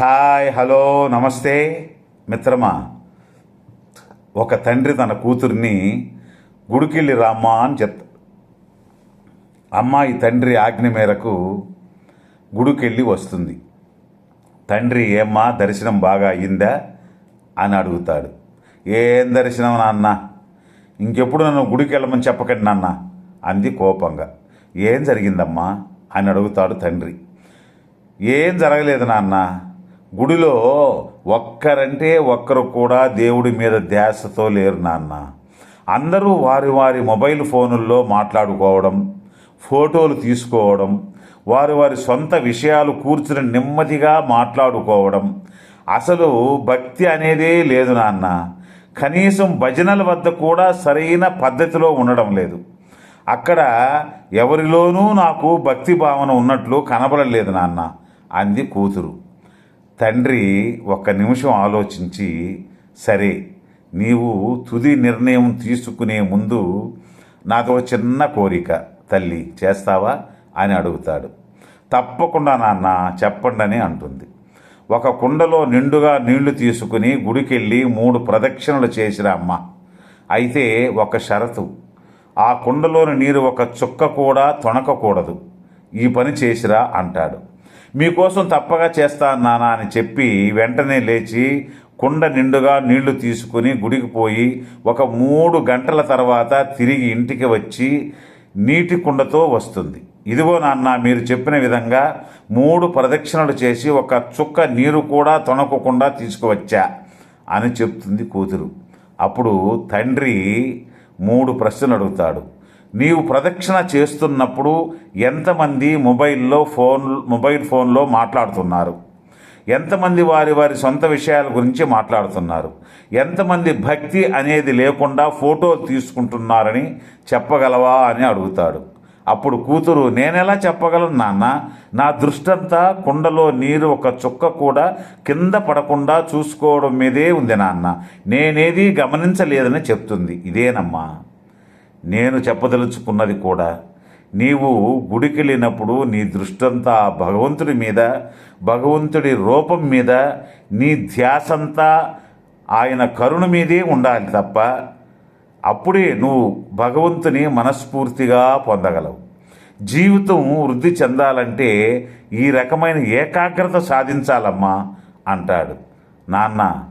Hi hello నమస్తే. మిత్రమా ఒక తండ్రి తన కూతుర్ని గుడికెళ్ళి రామ్మా అని చెప్తాడు అమ్మాయి తండ్రి ఆజ్ఞ మేరకు గుడికెళ్ళి వస్తుంది. తండ్రి ఏమ్మా దర్శనం బాగా అయిందా అని అడుగుతాడు. ఏం దర్శనం నాన్న? ఇంకెప్పుడు నన్ను గుడికి వెళ్ళమని చెప్పకండి నాన్న అంది కోపంగా. ఏం జరిగిందమ్మా? అని అడుగుతాడు తండ్రి. ఏం జరగలేదు నాన్న గుడిలో ఒక్కరంటే ఒక్కరు కూడా దేవుడి మీద ధ్యాసతో లేరు నాన్న. అందరూ వారి వారి మొబైల్ ఫోనుల్లో మాట్లాడుకోవడం ఫోటోలు తీసుకోవడం వారి వారి సొంత విషయాలు కూర్చుని నెమ్మదిగా మాట్లాడుకోవడం. అసలు భక్తి అనేదే లేదు నాన్న. కనీసం భజనల వద్ద కూడా సరైన పద్ధతిలో ఉండడం లేదు. అక్కడ ఎవరిలోనూ నాకు భక్తి భావన ఉన్నట్లు కనబడలేదు నాన్న అంది కూతురు. తండ్రి ఒక్క నిమిషం ఆలోచించి సరే నీవు తుది నిర్ణయం తీసుకునే ముందు నాకు చిన్న కోరిక తల్లి చేస్తావా అని అడుగుతాడు. తప్పకుండా నాన్న చెప్పండి అని అంటుంది. ఒక కుండలో నిండుగా నీళ్ళు తీసుకుని గుడికెళ్ళి మూడు ప్రదక్షిణలు చేసిన అమ్మ. అయితే ఒక షరతు. ఆ కుండలోని నీరు ఒక చుక్క కూడా తొణకకూడదు. ఈ పని చేసిరా అంటాడు. మీకోసం తప్పగా చేస్తాను నాన్న అని చెప్పి వెంటనే లేచి కుండ నిండుగా నీళ్ళు తీసుకుని గుడికి పోయి ఒక మూడు గంటల తర్వాత తిరిగి ఇంటికి వచ్చి నీటి కుండతో వస్తుంది. ఇదిగో నాన్న మీరు చెప్పిన విధంగా మూడు ప్రదక్షిణలు చేసి ఒక చుక్క నీరు కూడా తొణకకుండా తీసుకువచ్చా అని చెప్తుంది కూతురు. అప్పుడు తండ్రి మూడు ప్రశ్నలు అడుగుతాడు. నీవు ప్రదక్షిణ చేస్తున్నప్పుడు ఎంతమంది మొబైల్లో ఫోన్ మొబైల్ ఫోన్లో మాట్లాడుతున్నారు? ఎంతమంది వారి వారి సొంత విషయాల గురించి మాట్లాడుతున్నారు? ఎంతమంది భక్తి అనేది లేకుండా ఫోటోలు తీసుకుంటున్నారని చెప్పగలవా అని అడుగుతాడు. అప్పుడు కూతురు నేనెలా చెప్పగలను నాన్న? నా దృష్టంతా కుండలో నీరు ఒక చుక్క కూడా కింద పడకుండా చూసుకోవడం మీదే ఉంది నాన్న. నేనేది గమనించలేదని చెప్తుంది. ఇదేనమ్మా. నేను చెప్పదలుచుకున్నది కూడా నీవు గుడికి వెళ్ళినప్పుడు నీ దృష్టంతా ఆ భగవంతుడి మీద భగవంతుడి రూపం మీద నీ ధ్యాసంతా ఆయన కరుణ మీదే ఉండాలి తప్ప అప్పుడే నువ్వు భగవంతుని మనస్ఫూర్తిగా పొందగలవు. జీవితం వృద్ధి చెందాలంటే ఈ రకమైన ఏకాగ్రత సాధించాలమ్మా అంటాడు. నాన్న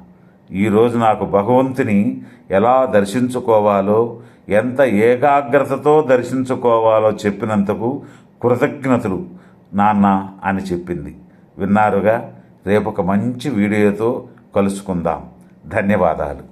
ఈరోజు నాకు భగవంతుని ఎలా దర్శించుకోవాలో ఎంత ఏకాగ్రతతో దర్శించుకోవాలో చెప్పినందుకు కృతజ్ఞతలు నాన్న అని చెప్పింది. విన్నారుగా? రేపు ఒక మంచి వీడియోతో కలుసుకుందాం. ధన్యవాదాలు.